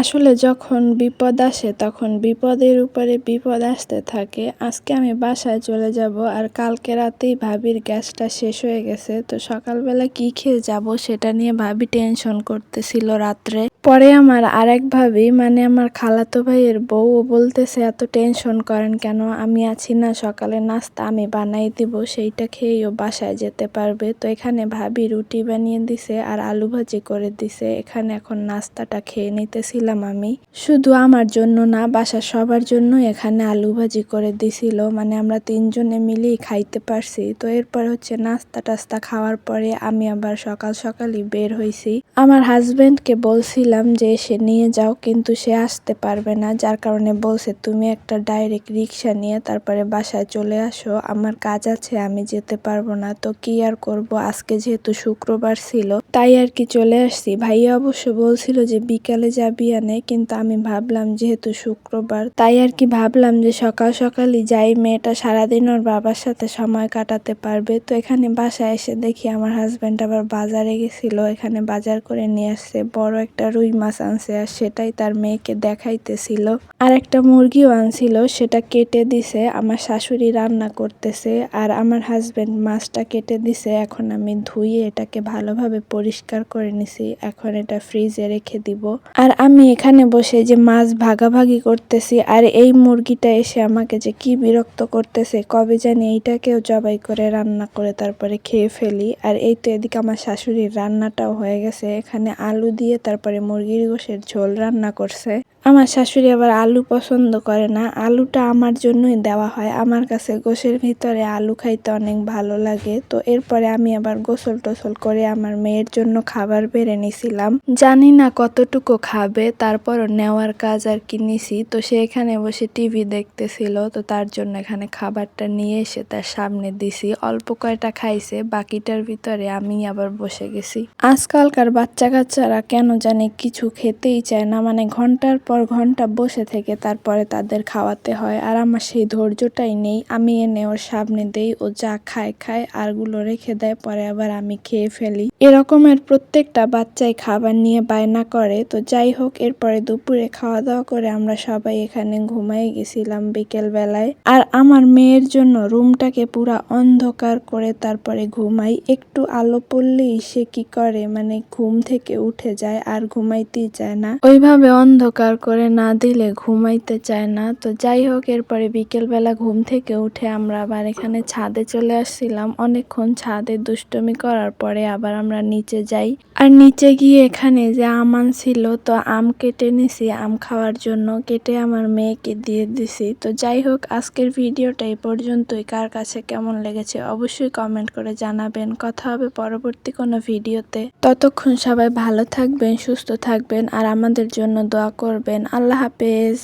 আসলে যখন বিপদ আসে, তখন বিপদের উপরে বিপদ আসতে থাকে। আজকে আমি বাসায় চলে যাব আর কালকে রাতেই ভাবির গ্যাসটা শেষ হয়ে গেছে। তো সকালবেলা কি খেয়ে যাব সেটা নিয়ে ভাবি টেনশন করতেছিল রাত্রে। পরে আমার আরেক ভাবি মানে আমার খালাতো ভাইয়ের বউ বলতেছে, এত টেনশন করেন কেন? আমি আছি না, সকালে নাস্তা আমি বানাই দিব, সেইটা খেয়েও বাসায় যেতে পারবে। তো এখানে ভাবি রুটি বানিয়ে দিছে আর আলু ভাজি করে দিছে। এখানে এখন নাস্তাটা খেয়ে নিতেছিলাম আমি, শুধু আমার জন্য না, বাসার সবার জন্য এখানে আলু ভাজি করে দিছিল। মানে আমরা তিনজনে মিলেই খাইতে পারছি। তো এরপর হচ্ছে নাস্তা টাস্তা খাওয়ার পরে আমি আবার সকাল সকালই বের হয়েছি আমার হাজবেন্ডকে বলছিলাম যে, সে নিয়ে যাও, কিন্তু সে আসতে পারবে না। যার কারণে বলছে, তুমি একটা ডাইরেক্ট রিক্সা নিয়ে তারপরে বাসায় চলে আসো। আমার কাজ আছে, আমি যেতে পারব না। তো কি আর করব? আজকে যেহেতু শুক্রবার ছিল, তাই আর কি চলে আসছি। ভাইয়া অবশ্য বলছিল যে, বিকালে যাবি আনে কিন্তু আমি ভাবলাম যেহেতু শুক্রবার, তাই আর কি ভাবলাম যে সকাল সকালই যাই, মেয়েটা সারাদিন ওর বাবার সাথে সময় কাটাতে পারবে। তো এখানে বাসায় এসে দেখি আমার হাজব্যান্ড আবার বাজারে গেছিল, এখানে বাজার করে নিয়ে আসছে, বড় একটা রুই মাছ আনছে আর সেটাই তার মেয়েকে দেখাইতেছিল। আর একটা মুরগিও আনছিল, সেটা কেটে দিছে, আমার শাশুড়ি রান্না করতেছে আর আমার হাজবেন্ড মাছটা কেটে দিছে, এখন আমি ধুয়ে এটাকে ভালোভাবে পরিষ্কার করে নিছি, এখন এটা ফ্রিজে রেখে দিব। আর আমি এখানে বসে যে মাছ ভাগাভাগি করতেছি আর এই মুরগিটা এসে আমাকে যে কি বিরক্ত করতেছে, কবে জানি এইটাকেও জবাই করে রান্না করে তারপরে খেয়ে ফেলি। আর এই তো এদিকে আমার শাশুড়ির রান্নাটাও হয়ে গেছে। এখানে আলু দিয়ে তারপরে মুরগির গোশের ঝোল রান্না করছে। আমার শাশুড়ি আবার আলু পছন্দ করে না। আলুটা আমার জন্যই দেওয়া হয়। আমার কাছে গোশের ভিতরে আলু খাইতে অনেক ভালো লাগে। তো এরপরে আমি আবার গোসল টোসল করে আমার মেয়ের জন্য খাবার বেড়ে নিছিলাম। জানি না কতটুকু খাবে তারপরও নেওয়ার কাজ আর কি নিছি। তো সে এখানে বসে টিভি দেখতেছিল, তো তার জন্য এখানে খাবারটা নিয়ে এসে তার সামনে দিছি। অল্প কয়টা খাইছে, বাকিটার ভিতরে আমি আবার বসে গেছি। আজকালকার বাচ্চা কাচ্চারা কেন জানে কিছু খেতেই চায় না মানে ঘণ্টার পর ঘণ্টা বসে থেকে তারপরে তাদের খাওয়াতে হয়। আর আমার সেই ধৈর্যটাই নেই, আমি এনে ওর সামনে দেই, ও যা খায় খায় আরগুলো রেখে দেয়, পরে আবার আমি খেয়ে ফেলি। এরকমের প্রত্যেকটা বাচ্চাই খাবার নিয়ে বায়না করে। তো যাই হোক এরপরে দুপুরে খাওয়া দাওয়া করে আমরা সবাই এখানে ঘুমাই গেছিলাম বিকেল বেলায় আর আমার মেয়ের জন্য রুমটাকে পুরা অন্ধকার করে তারপরে ঘুমাই। একটু আলো পড়লেই সে কি করে? মানে ঘুম থেকে উঠে যায় আর ঘুমাইতেই চায় না। ওইভাবে অন্ধকার করে না দিলে ঘুমাইতে চায় না। তো যাই হোক এরপরে বিকেল বেলা ঘুম থেকে উঠে আমরা আবার এখানে ছাদে চলে আসছিলাম। অনেকক্ষণ ছাদে দুষ্টমি করার পরে আবার আমরা নিচে যাই। আর নিচে গিয়ে এখানে যে আম আনছিল তো আম কেটে নিছি, আম খাওয়ার জন্য কেটে আমার মেয়েকে দিয়ে দিছি। তো যাই হোক, আজকের ভিডিওটা এই পর্যন্তই। কার কাছে কেমন লেগেছে অবশ্যই কমেন্ট করে জানাবেন। কথা হবে পরবর্তী কোনো ভিডিওতে। ততক্ষণ সবাই ভালো থাকবেন, সুস্থ থাকবেন, আর আমাদের জন্য দোয়া করবেন। আল্লাহ হাফেজ।